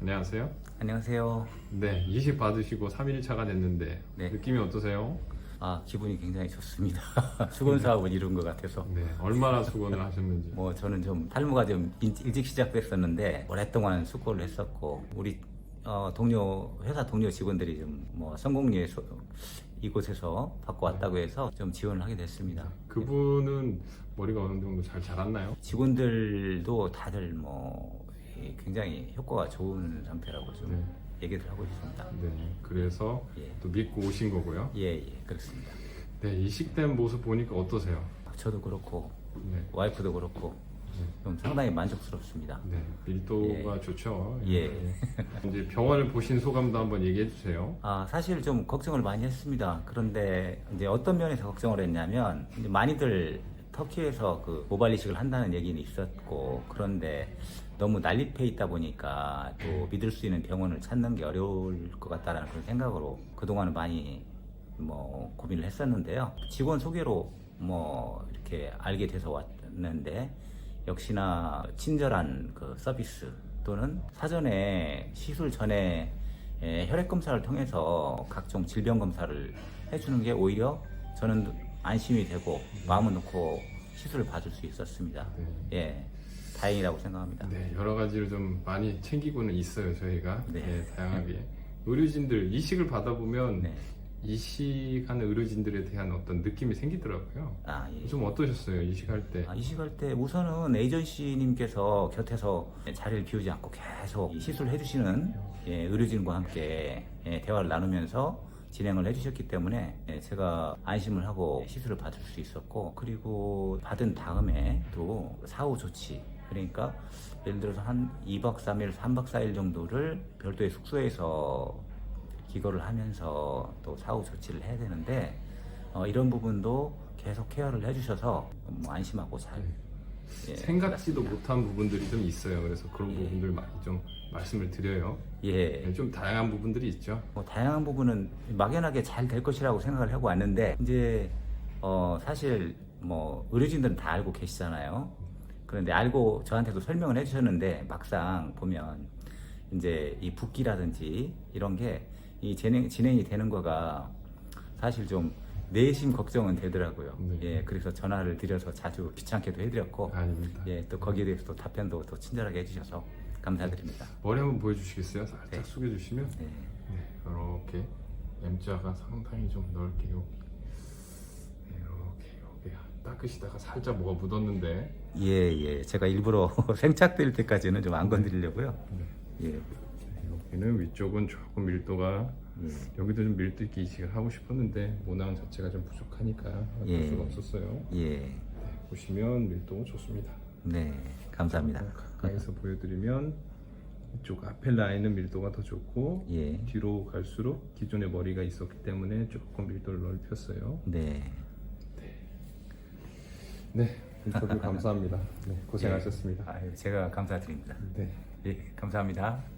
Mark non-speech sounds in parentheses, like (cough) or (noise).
안녕하세요. 안녕하세요. 네, 이식 받으시고 3일차가 됐는데 네. 느낌이 어떠세요? 아 기분이 굉장히 좋습니다. (laughs) 수건 사업을 이룬 것 같아서 네, 얼마나 수고를 하셨는지. 뭐 저는 좀 탈모가 좀 일- 일찍 시작됐었는데 오랫동안 수고를 했었고 우리 어, 동료 회사 동료 직원들이 좀 뭐 성공리에 소- 이곳에서 받고 왔다고 해서 좀 지원을 하게 됐습니다. 그분은 머리가 어느 정도 잘 자랐나요? 직원들도 다들 뭐 이, 굉장히 효과가 좋은 상태라고 좀 네. 얘기를 하고 있습니다. 네, 그래서 예. 또 믿고 오신 거고요. 예, 예, 그렇습니다. 네, 이식된 모습 보니까 어떠세요? 저도 그렇고 네, 와이프도 그렇고 좀 상당히 만족스럽습니다. 네, 밀도가 좋죠. 예. 이제 병원을 보신 소감도 한번 얘기해 주세요. 아, 사실 좀 걱정을 많이 했습니다. 그런데 이제 어떤 면에서 걱정을 했냐면 이제 많이들 터키에서 그 모발 이식을 한다는 얘기는 있었고 그런데 너무 난립해 있다 보니까 또 믿을 수 있는 병원을 찾는 게 어려울 것 같다라는 그런 생각으로 그동안은 많이 뭐 고민을 했었는데요. 직원 소개로 뭐 이렇게 알게 돼서 왔는데 역시나 친절한 그 서비스 또는 사전에 시술 전에 예, 혈액 검사를 통해서 각종 질병 검사를 해주는 게 오히려 저는 안심이 되고 마음을 놓고 시술을 받을 수 있었습니다. 네. 예, 다행이라고 생각합니다. 네, 여러 가지로 좀 많이 챙기고는 있어요, 저희가. 네. 네, 다양하게. 의료진들 이식을 받아보면 네. 이식하는 의료진들에 대한 어떤 느낌이 생기더라고요. 아, 예. 좀 어떠셨어요, 이식할 때? 아, 이식할 때 우선은 에이전시님께서 곁에서 자리를 비우지 않고 계속 이 시술을 해주시는 예, 의료진과 함께 예, 대화를 나누면서 진행을 해주셨기 때문에 예, 제가 안심을 하고 시술을 받을 수 있었고 그리고 받은 다음에 또 사후 조치 그러니까 예를 들어서 한 2박 3일, 3박 4일 정도를 별도의 숙소에서 기거를 하면서 또 사후 조치를 해야 되는데 어, 이런 부분도 계속 케어를 해주셔서 뭐 안심하고 잘 예, 생각지도 못한 부분들이 좀 있어요. 그래서 그런 부분들 많이 좀 말씀을 드려요. 예, 네, 좀 다양한 부분들이 있죠. 뭐 다양한 부분은 막연하게 잘 될 것이라고 생각을 하고 왔는데 이제 어 사실 뭐 의료진들은 다 알고 계시잖아요. 그런데 알고 저한테도 설명을 해주셨는데 막상 보면 이제 이 붓기라든지 이런 게 이 진행 진행이 되는 거가 사실 좀 내심 걱정은 되더라고요. 네. 예, 그래서 전화를 드려서 자주 귀찮게도 해드렸고, 아닙니다. 예, 또 거기에 대해서 또 답변도 또 친절하게 해주셔서 감사드립니다. 머리 한번 보여주시겠어요? 살짝 네. 숙여주시면. 네. 네, 이렇게 M자가 상당히 좀 넓게 요 네, 닦으시다가 살짝 뭐가 묻었는데 예, 예. 제가 일부러 (laughs) 생착될 때까지는 좀 안 건드리려고요. 네. 예. 여기는 위쪽은 조금 밀도가 예. 여기도 좀 밀도 있게 이식을 하고 싶었는데 모낭 자체가 좀 부족하니까 예. 수가 없었어요. 예. 보시면 밀도 좋습니다. 네. 감사합니다. 가까이서 보여드리면 이쪽 앞에 라인은 밀도가 더 좋고 예. 뒤로 갈수록 기존에 머리가 있었기 때문에 조금 밀도를 넓혔어요. 네. 네, 인터뷰 감사합니다. 네, 고생하셨습니다. 아유, 제가 감사드립니다. 네. 예, 감사합니다.